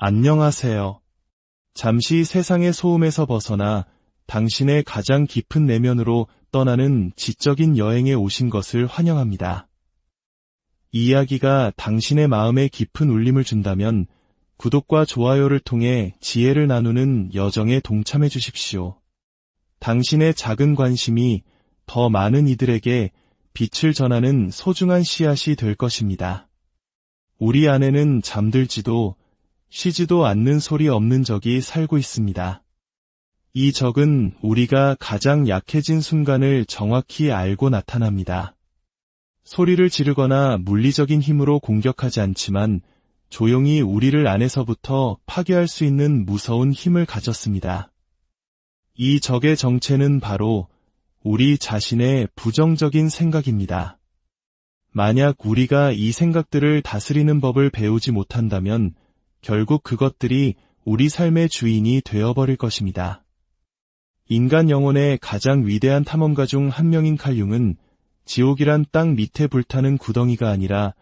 안녕하세요. 잠시 세상의 소음에서 벗어나 당신의 가장 깊은 내면으로 떠나는 지적인 여행에 오신 것을 환영합니다. 이 이야기가 당신의 마음에 깊은 울림을 준다면 구독과 좋아요를 통해 지혜를 나누는 여정에 동참해 주십시오. 당신의 작은 관심이 더 많은 이들에게 빛을 전하는 소중한 씨앗이 될 것입니다. 우리 안에는 잠들지도 쉬지도 않는 소리 없는 적이 살고 있습니다. 이 적은 우리가 가장 약해진 순간을 정확히 알고 나타납니다. 소리를 지르거나 물리적인 힘으로 공격하지 않지만 조용히 우리를 안에서부터 파괴할 수 있는 무서운 힘을 가졌습니다. 이 적의 정체는 바로 우리 자신의 부정적인 생각입니다. 만약 우리가 이 생각들을 다스리는 법을 배우지 못한다면 결국 그것들이 우리 삶의 주인이 되어버릴 것입니다. 인간 영혼의 가장 위대한 탐험가 중 한 명인 칼융은 지옥이란 땅 밑에 불타는 구덩이가 아니라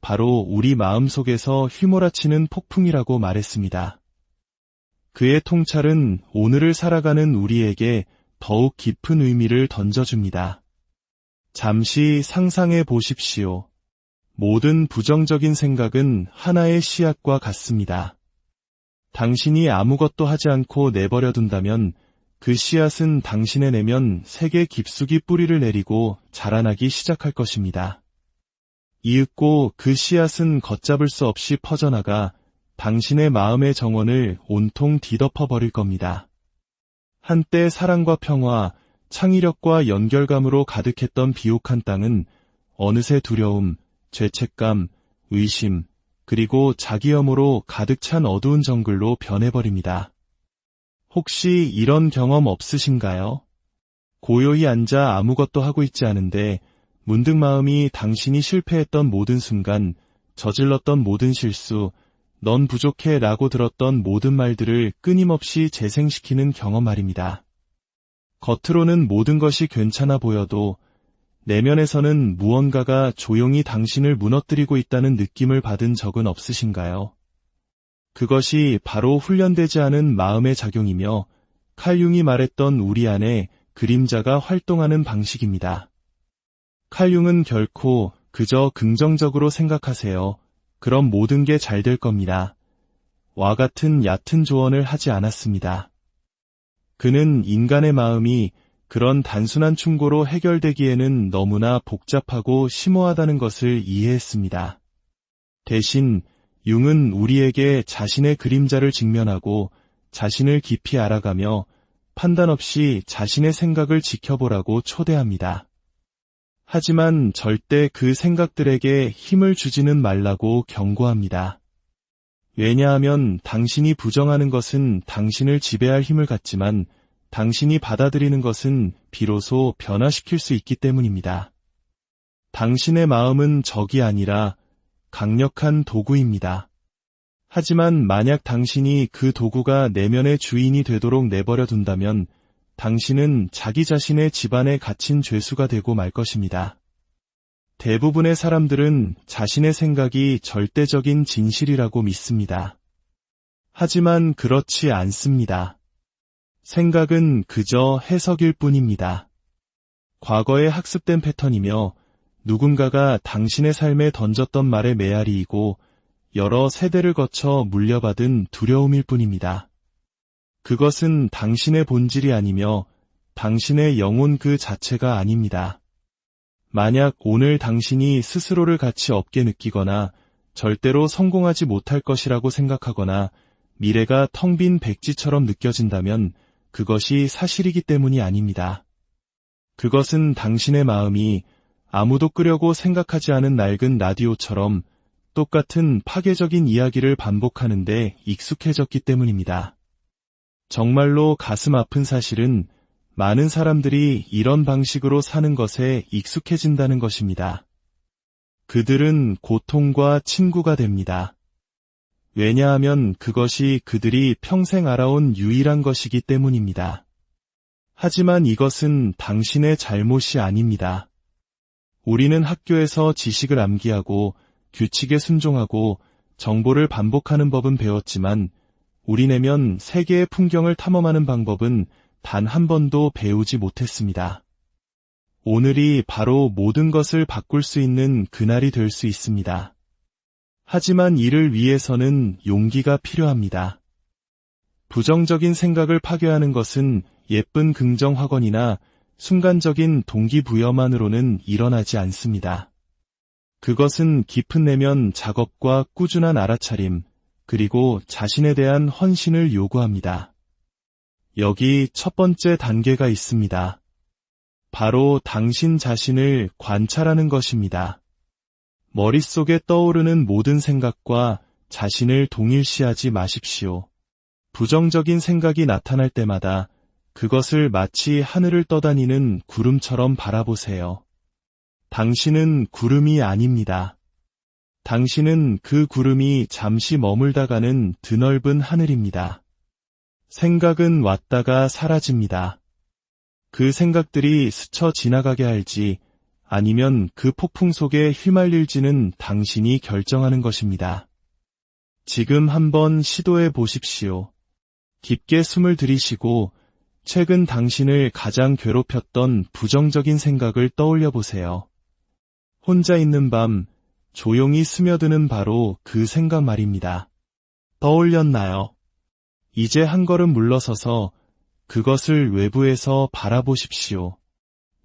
바로 우리 마음 속에서 휘몰아치는 폭풍이라고 말했습니다. 그의 통찰은 오늘을 살아가는 우리에게 더욱 깊은 의미를 던져줍니다. 잠시 상상해 보십시오. 모든 부정적인 생각은 하나의 씨앗과 같습니다. 당신이 아무것도 하지 않고 내버려 둔다면 그 씨앗은 당신의 내면 세계 깊숙이 뿌리를 내리고 자라나기 시작할 것입니다. 이윽고 그 씨앗은 걷잡을 수 없이 퍼져나가 당신의 마음의 정원을 온통 뒤덮어 버릴 겁니다. 한때 사랑과 평화, 창의력과 연결감으로 가득했던 비옥한 땅은 어느새 두려움, 죄책감, 의심, 그리고 자기혐오로 가득 찬 어두운 정글로 변해버립니다. 혹시 이런 경험 없으신가요? 고요히 앉아 아무것도 하고 있지 않은데 문득 마음이 당신이 실패했던 모든 순간, 저질렀던 모든 실수, 넌 부족해 라고 들었던 모든 말들을 끊임없이 재생시키는 경험 말입니다. 겉으로는 모든 것이 괜찮아 보여도 내면에서는 무언가가 조용히 당신을 무너뜨리고 있다는 느낌을 받은 적은 없으신가요? 그것이 바로 훈련되지 않은 마음의 작용이며 칼융이 말했던 우리 안에 그림자가 활동하는 방식입니다. 칼융은 결코 그저 긍정적으로 생각하세요. 그럼 모든 게 잘 될 겁니다. 와 같은 얕은 조언을 하지 않았습니다. 그는 인간의 마음이 그런 단순한 충고로 해결되기에는 너무나 복잡하고 심오하다는 것을 이해했습니다. 대신 융은 우리에게 자신의 그림자를 직면하고 자신을 깊이 알아가며 판단 없이 자신의 생각을 지켜보라고 초대합니다. 하지만 절대 그 생각들에게 힘을 주지는 말라고 경고합니다. 왜냐하면 당신이 부정하는 것은 당신을 지배할 힘을 갖지만 당신이 받아들이는 것은 비로소 변화시킬 수 있기 때문입니다. 당신의 마음은 적이 아니라 강력한 도구입니다. 하지만 만약 당신이 그 도구가 내면의 주인이 되도록 내버려 둔다면 당신은 자기 자신의 집안에 갇힌 죄수가 되고 말 것입니다. 대부분의 사람들은 자신의 생각이 절대적인 진실이라고 믿습니다. 하지만 그렇지 않습니다. 생각은 그저 해석일 뿐입니다. 과거에 학습된 패턴이며 누군가가 당신의 삶에 던졌던 말의 메아리이고 여러 세대를 거쳐 물려받은 두려움일 뿐입니다. 그것은 당신의 본질이 아니며 당신의 영혼 그 자체가 아닙니다. 만약 오늘 당신이 스스로를 가치 없게 느끼거나 절대로 성공하지 못할 것이라고 생각하거나 미래가 텅 빈 백지처럼 느껴진다면 그것이 사실이기 때문이 아닙니다. 그것은 당신의 마음이 아무도 끄려고 생각하지 않은 낡은 라디오처럼 똑같은 파괴적인 이야기를 반복하는데 익숙해졌기 때문입니다. 정말로 가슴 아픈 사실은 많은 사람들이 이런 방식으로 사는 것에 익숙해진다는 것입니다. 그들은 고통과 친구가 됩니다. 왜냐하면 그것이 그들이 평생 알아온 유일한 것이기 때문입니다. 하지만 이것은 당신의 잘못이 아닙니다. 우리는 학교에서 지식을 암기하고 규칙에 순종하고 정보를 반복하는 법은 배웠지만 우리 내면 세계의 풍경을 탐험하는 방법은 단 한 번도 배우지 못했습니다. 오늘이 바로 모든 것을 바꿀 수 있는 그날이 될 수 있습니다. 하지만 이를 위해서는 용기가 필요합니다. 부정적인 생각을 파괴하는 것은 예쁜 긍정 확언이나 순간적인 동기부여만으로는 일어나지 않습니다. 그것은 깊은 내면 작업과 꾸준한 알아차림, 그리고 자신에 대한 헌신을 요구합니다. 여기 첫 번째 단계가 있습니다. 바로 당신 자신을 관찰하는 것입니다. 머릿속에 떠오르는 모든 생각과 자신을 동일시하지 마십시오. 부정적인 생각이 나타날 때마다 그것을 마치 하늘을 떠다니는 구름처럼 바라보세요. 당신은 구름이 아닙니다. 당신은 그 구름이 잠시 머물다가는 드넓은 하늘입니다. 생각은 왔다가 사라집니다. 그 생각들이 스쳐 지나가게 할지 아니면 그 폭풍 속에 휘말릴지는 당신이 결정하는 것입니다. 지금 한번 시도해 보십시오. 깊게 숨을 들이쉬고 최근 당신을 가장 괴롭혔던 부정적인 생각을 떠올려 보세요. 혼자 있는 밤 조용히 스며드는 바로 그 생각 말입니다. 떠올렸나요? 이제 한 걸음 물러서서 그것을 외부에서 바라보십시오.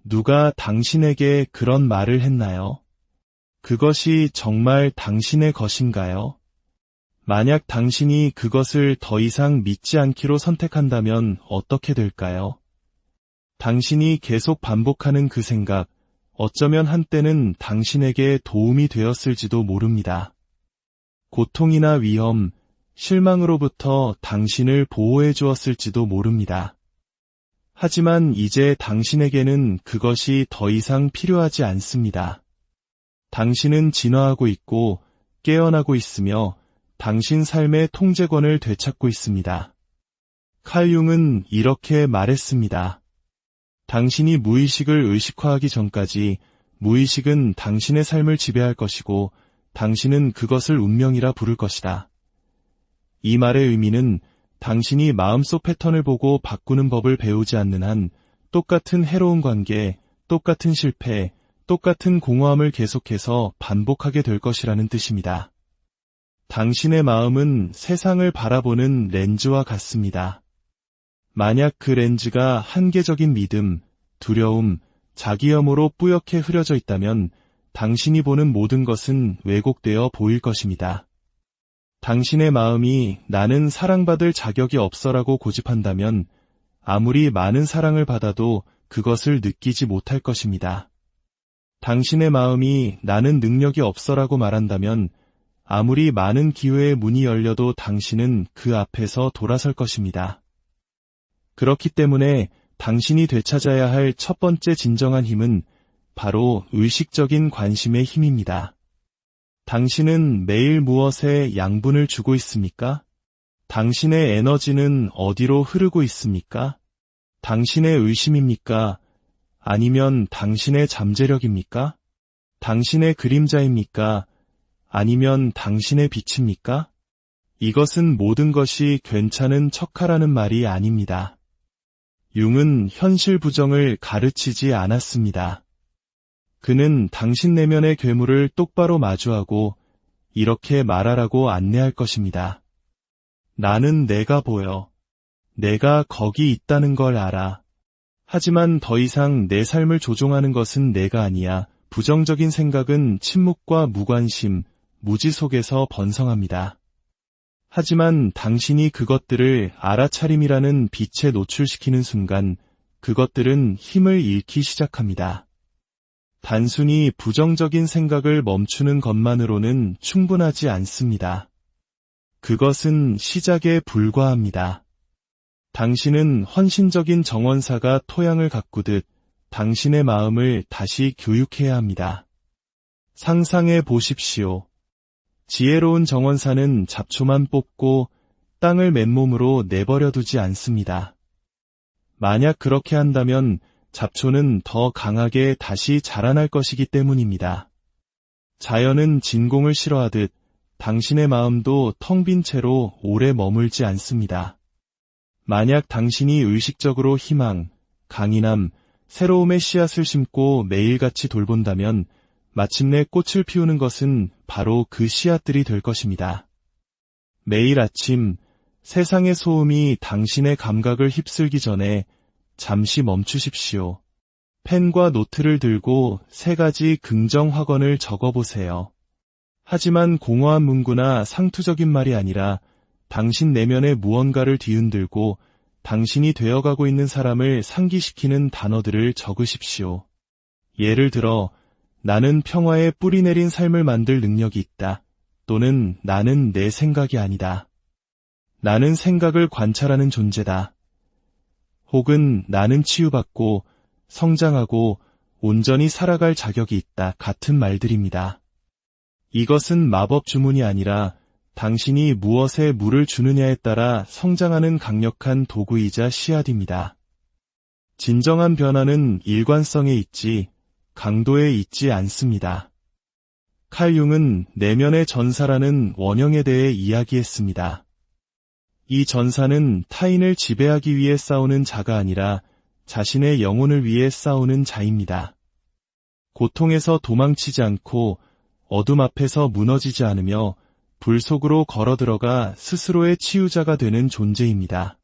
누가 당신에게 그런 말을 했나요? 그것이 정말 당신의 것인가요? 만약 당신이 그것을 더 이상 믿지 않기로 선택한다면 어떻게 될까요? 당신이 계속 반복하는 그 생각, 어쩌면 한때는 당신에게 도움이 되었을지도 모릅니다. 고통이나 위험, 실망으로부터 당신을 보호해 주었을지도 모릅니다. 하지만 이제 당신에게는 그것이 더 이상 필요하지 않습니다. 당신은 진화하고 있고 깨어나고 있으며 당신 삶의 통제권을 되찾고 있습니다. 칼융은 이렇게 말했습니다. 당신이 무의식을 의식화하기 전까지 무의식은 당신의 삶을 지배할 것이고 당신은 그것을 운명이라 부를 것이다. 이 말의 의미는 당신이 마음속 패턴을 보고 바꾸는 법을 배우지 않는 한 똑같은 해로운 관계, 똑같은 실패, 똑같은 공허함을 계속해서 반복하게 될 것이라는 뜻입니다. 당신의 마음은 세상을 바라보는 렌즈와 같습니다. 만약 그 렌즈가 한계적인 믿음, 두려움, 자기 혐오로 뿌옇게 흐려져 있다면 당신이 보는 모든 것은 왜곡되어 보일 것입니다. 당신의 마음이 나는 사랑받을 자격이 없어라고 고집한다면 아무리 많은 사랑을 받아도 그것을 느끼지 못할 것입니다. 당신의 마음이 나는 능력이 없어라고 말한다면 아무리 많은 기회의 문이 열려도 당신은 그 앞에서 돌아설 것입니다. 그렇기 때문에 당신이 되찾아야 할 첫 번째 진정한 힘은 바로 의식적인 관심의 힘입니다. 당신은 매일 무엇에 양분을 주고 있습니까? 당신의 에너지는 어디로 흐르고 있습니까? 당신의 의심입니까? 아니면 당신의 잠재력입니까? 당신의 그림자입니까? 아니면 당신의 빛입니까? 이것은 모든 것이 괜찮은 척하라는 말이 아닙니다. 융은 현실 부정을 가르치지 않았습니다. 그는 당신 내면의 괴물을 똑바로 마주하고 이렇게 말하라고 안내할 것입니다. 나는 내가 보여. 내가 거기 있다는 걸 알아. 하지만 더 이상 내 삶을 조종하는 것은 내가 아니야. 부정적인 생각은 침묵과 무관심, 무지 속에서 번성합니다. 하지만 당신이 그것들을 알아차림이라는 빛에 노출시키는 순간 그것들은 힘을 잃기 시작합니다. 단순히 부정적인 생각을 멈추는 것만으로는 충분하지 않습니다. 그것은 시작에 불과합니다. 당신은 헌신적인 정원사가 토양을 가꾸듯 당신의 마음을 다시 교육해야 합니다. 상상해 보십시오. 지혜로운 정원사는 잡초만 뽑고 땅을 맨몸으로 내버려 두지 않습니다. 만약 그렇게 한다면 잡초는 더 강하게 다시 자라날 것이기 때문입니다. 자연은 진공을 싫어하듯 당신의 마음도 텅 빈 채로 오래 머물지 않습니다. 만약 당신이 의식적으로 희망, 강인함, 새로움의 씨앗을 심고 매일같이 돌본다면 마침내 꽃을 피우는 것은 바로 그 씨앗들이 될 것입니다. 매일 아침 세상의 소음이 당신의 감각을 휩쓸기 전에 잠시 멈추십시오. 펜과 노트를 들고 세 가지 긍정 확언을 적어보세요. 하지만 공허한 문구나 상투적인 말이 아니라 당신 내면의 무언가를 뒤흔들고 당신이 되어가고 있는 사람을 상기시키는 단어들을 적으십시오. 예를 들어, 나는 평화에 뿌리 내린 삶을 만들 능력이 있다. 또는 나는 내 생각이 아니다. 나는 생각을 관찰하는 존재다. 혹은 나는 치유받고 성장하고 온전히 살아갈 자격이 있다 같은 말들입니다. 이것은 마법 주문이 아니라 당신이 무엇에 물을 주느냐에 따라 성장하는 강력한 도구이자 씨앗입니다. 진정한 변화는 일관성에 있지 강도에 있지 않습니다. 칼융은 내면의 전사라는 원형에 대해 이야기했습니다. 이 전사는 타인을 지배하기 위해 싸우는 자가 아니라 자신의 영혼을 위해 싸우는 자입니다. 고통에서 도망치지 않고 어둠 앞에서 무너지지 않으며 불 속으로 걸어 들어가 스스로의 치유자가 되는 존재입니다.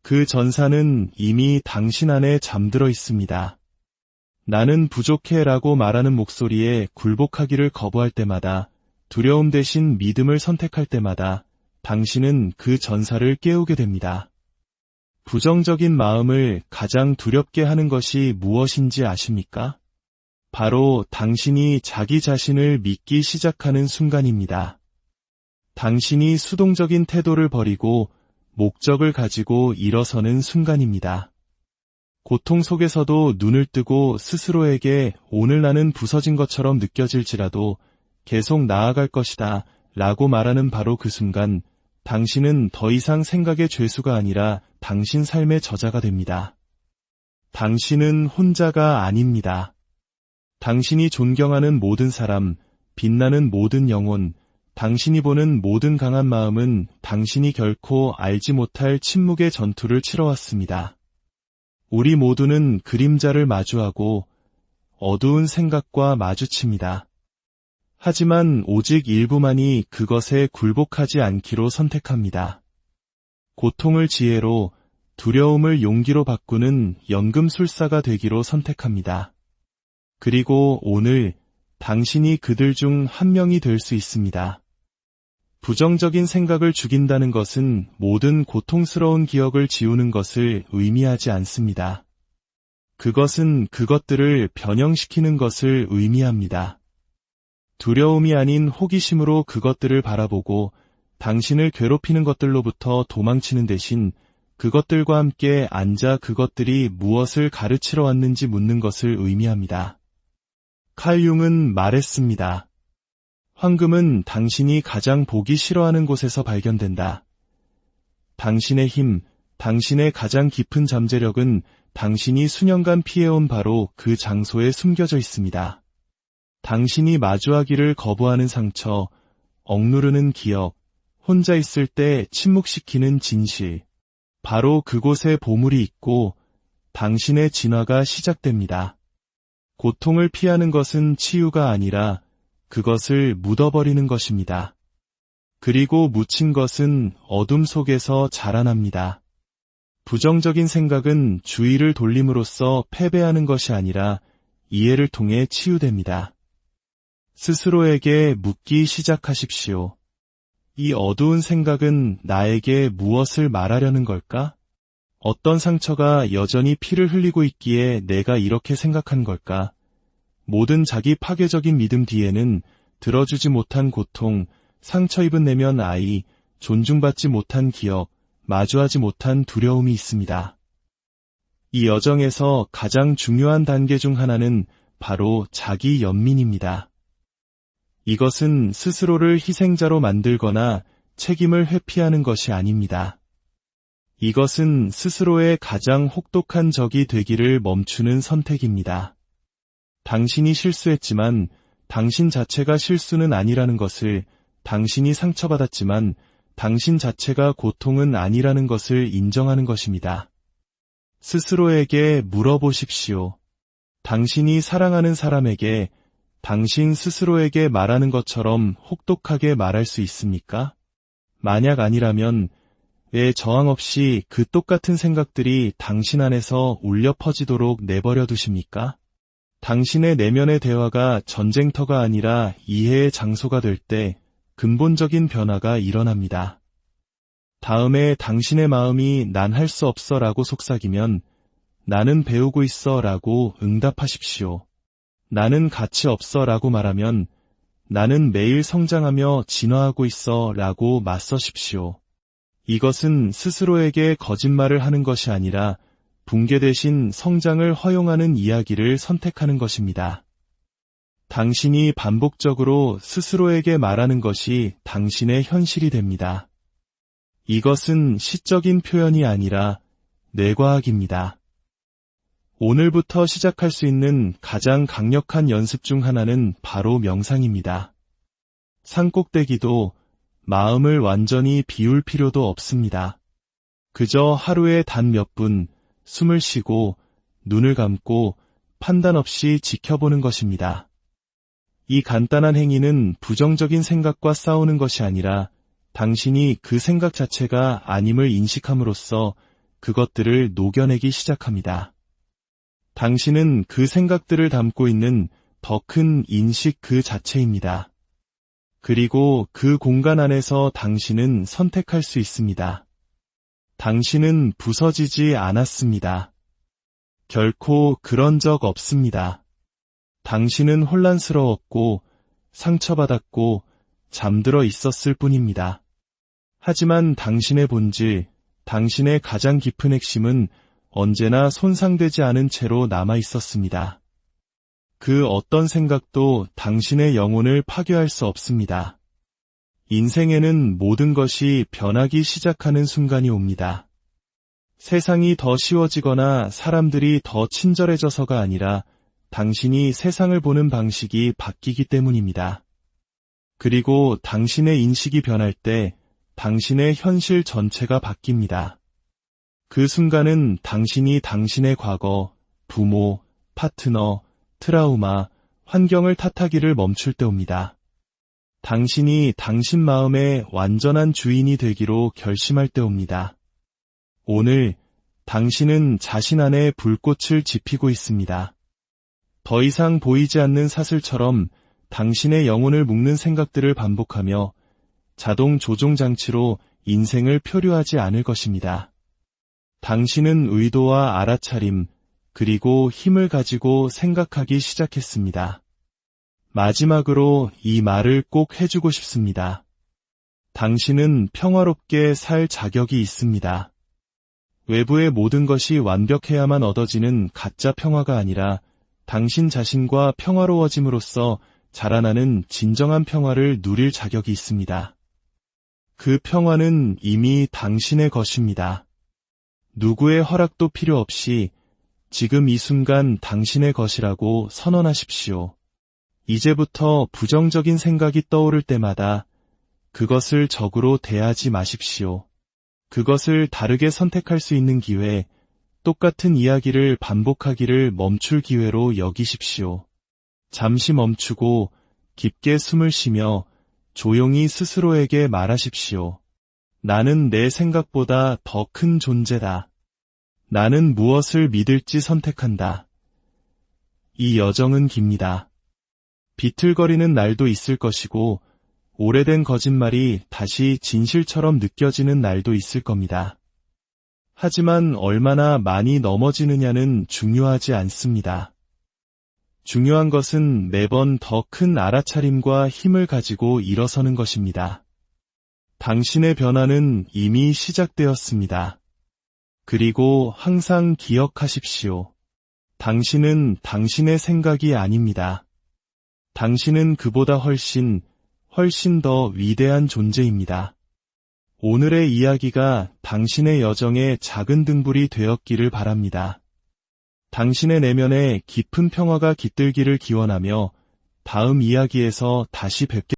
그 전사는 이미 당신 안에 잠들어 있습니다. 나는 부족해 라고 말하는 목소리에 굴복하기를 거부할 때마다 두려움 대신 믿음을 선택할 때마다 당신은 그 전사를 깨우게 됩니다. 부정적인 마음을 가장 두렵게 하는 것이 무엇인지 아십니까? 바로 당신이 자기 자신을 믿기 시작하는 순간입니다. 당신이 수동적인 태도를 버리고 목적을 가지고 일어서는 순간입니다. 고통 속에서도 눈을 뜨고 스스로에게 오늘 나는 부서진 것처럼 느껴질지라도 계속 나아갈 것이다 라고 말하는 바로 그 순간 당신은 더 이상 생각의 죄수가 아니라 당신 삶의 저자가 됩니다. 당신은 혼자가 아닙니다. 당신이 존경하는 모든 사람, 빛나는 모든 영혼, 당신이 보는 모든 강한 마음은 당신이 결코 알지 못할 침묵의 전투를 치러왔습니다. 우리 모두는 그림자를 마주하고 어두운 생각과 마주칩니다. 하지만 오직 일부만이 그것에 굴복하지 않기로 선택합니다. 고통을 지혜로, 두려움을 용기로 바꾸는 연금술사가 되기로 선택합니다. 그리고 오늘 당신이 그들 중 한 명이 될 수 있습니다. 부정적인 생각을 죽인다는 것은 모든 고통스러운 기억을 지우는 것을 의미하지 않습니다. 그것은 그것들을 변형시키는 것을 의미합니다. 두려움이 아닌 호기심으로 그것들을 바라보고 당신을 괴롭히는 것들로부터 도망치는 대신 그것들과 함께 앉아 그것들이 무엇을 가르치러 왔는지 묻는 것을 의미합니다. 칼융은 말했습니다. 황금은 당신이 가장 보기 싫어하는 곳에서 발견된다. 당신의 힘, 당신의 가장 깊은 잠재력은 당신이 수년간 피해온 바로 그 장소에 숨겨져 있습니다. 당신이 마주하기를 거부하는 상처, 억누르는 기억, 혼자 있을 때 침묵시키는 진실. 바로 그곳에 보물이 있고 당신의 진화가 시작됩니다. 고통을 피하는 것은 치유가 아니라 그것을 묻어버리는 것입니다. 그리고 묻힌 것은 어둠 속에서 자라납니다. 부정적인 생각은 주의를 돌림으로써 패배하는 것이 아니라 이해를 통해 치유됩니다. 스스로에게 묻기 시작하십시오. 이 어두운 생각은 나에게 무엇을 말하려는 걸까? 어떤 상처가 여전히 피를 흘리고 있기에 내가 이렇게 생각한 걸까? 모든 자기 파괴적인 믿음 뒤에는 들어주지 못한 고통, 상처 입은 내면 아이, 존중받지 못한 기억, 마주하지 못한 두려움이 있습니다. 이 여정에서 가장 중요한 단계 중 하나는 바로 자기 연민입니다. 이것은 스스로를 희생자로 만들거나 책임을 회피하는 것이 아닙니다. 이것은 스스로의 가장 혹독한 적이 되기를 멈추는 선택입니다. 당신이 실수했지만 당신 자체가 실수는 아니라는 것을 당신이 상처받았지만 당신 자체가 고통은 아니라는 것을 인정하는 것입니다. 스스로에게 물어보십시오. 당신이 사랑하는 사람에게 당신 스스로에게 말하는 것처럼 혹독하게 말할 수 있습니까? 만약 아니라면 왜 저항 없이 그 똑같은 생각들이 당신 안에서 울려 퍼지도록 내버려 두십니까? 당신의 내면의 대화가 전쟁터가 아니라 이해의 장소가 될 때 근본적인 변화가 일어납니다. 다음에 당신의 마음이 난 할 수 없어 라고 속삭이면 나는 배우고 있어 라고 응답하십시오. 나는 가치 없어 라고 말하면 나는 매일 성장하며 진화하고 있어 라고 맞서십시오. 이것은 스스로에게 거짓말을 하는 것이 아니라 붕괴 대신 성장을 허용하는 이야기를 선택하는 것입니다. 당신이 반복적으로 스스로에게 말하는 것이 당신의 현실이 됩니다. 이것은 시적인 표현이 아니라 뇌과학입니다. 오늘부터 시작할 수 있는 가장 강력한 연습 중 하나는 바로 명상입니다. 산꼭대기도 마음을 완전히 비울 필요도 없습니다. 그저 하루에 단 몇 분 숨을 쉬고 눈을 감고 판단 없이 지켜보는 것입니다. 이 간단한 행위는 부정적인 생각과 싸우는 것이 아니라 당신이 그 생각 자체가 아님을 인식함으로써 그것들을 녹여내기 시작합니다. 당신은 그 생각들을 담고 있는 더 큰 인식 그 자체입니다. 그리고 그 공간 안에서 당신은 선택할 수 있습니다. 당신은 부서지지 않았습니다. 결코 그런 적 없습니다. 당신은 혼란스러웠고 상처받았고 잠들어 있었을 뿐입니다. 하지만 당신의 본질, 당신의 가장 깊은 핵심은 언제나 손상되지 않은 채로 남아 있었습니다. 그 어떤 생각도 당신의 영혼을 파괴할 수 없습니다. 인생에는 모든 것이 변하기 시작하는 순간이 옵니다. 세상이 더 쉬워지거나 사람들이 더 친절해져서가 아니라 당신이 세상을 보는 방식이 바뀌기 때문입니다. 그리고 당신의 인식이 변할 때 당신의 현실 전체가 바뀝니다. 그 순간은 당신이 당신의 과거, 부모, 파트너, 트라우마, 환경을 탓하기를 멈출 때 옵니다. 당신이 당신 마음의 완전한 주인이 되기로 결심할 때 옵니다. 오늘 당신은 자신 안에 불꽃을 지피고 있습니다. 더 이상 보이지 않는 사슬처럼 당신의 영혼을 묶는 생각들을 반복하며 자동 조종 장치로 인생을 표류하지 않을 것입니다. 당신은 의도와 알아차림, 그리고 힘을 가지고 생각하기 시작했습니다. 마지막으로 이 말을 꼭 해주고 싶습니다. 당신은 평화롭게 살 자격이 있습니다. 외부의 모든 것이 완벽해야만 얻어지는 가짜 평화가 아니라 당신 자신과 평화로워짐으로써 자라나는 진정한 평화를 누릴 자격이 있습니다. 그 평화는 이미 당신의 것입니다. 누구의 허락도 필요 없이 지금 이 순간 당신의 것이라고 선언하십시오. 이제부터 부정적인 생각이 떠오를 때마다 그것을 적으로 대하지 마십시오. 그것을 다르게 선택할 수 있는 기회, 똑같은 이야기를 반복하기를 멈출 기회로 여기십시오. 잠시 멈추고 깊게 숨을 쉬며 조용히 스스로에게 말하십시오. 나는 내 생각보다 더 큰 존재다. 나는 무엇을 믿을지 선택한다. 이 여정은 깁니다. 비틀거리는 날도 있을 것이고, 오래된 거짓말이 다시 진실처럼 느껴지는 날도 있을 겁니다. 하지만 얼마나 많이 넘어지느냐는 중요하지 않습니다. 중요한 것은 매번 더 큰 알아차림과 힘을 가지고 일어서는 것입니다. 당신의 변화는 이미 시작되었습니다. 그리고 항상 기억하십시오. 당신은 당신의 생각이 아닙니다. 당신은 그보다 훨씬, 훨씬 더 위대한 존재입니다. 오늘의 이야기가 당신의 여정의 작은 등불이 되었기를 바랍니다. 당신의 내면에 깊은 평화가 깃들기를 기원하며 다음 이야기에서 다시 뵙겠습니다.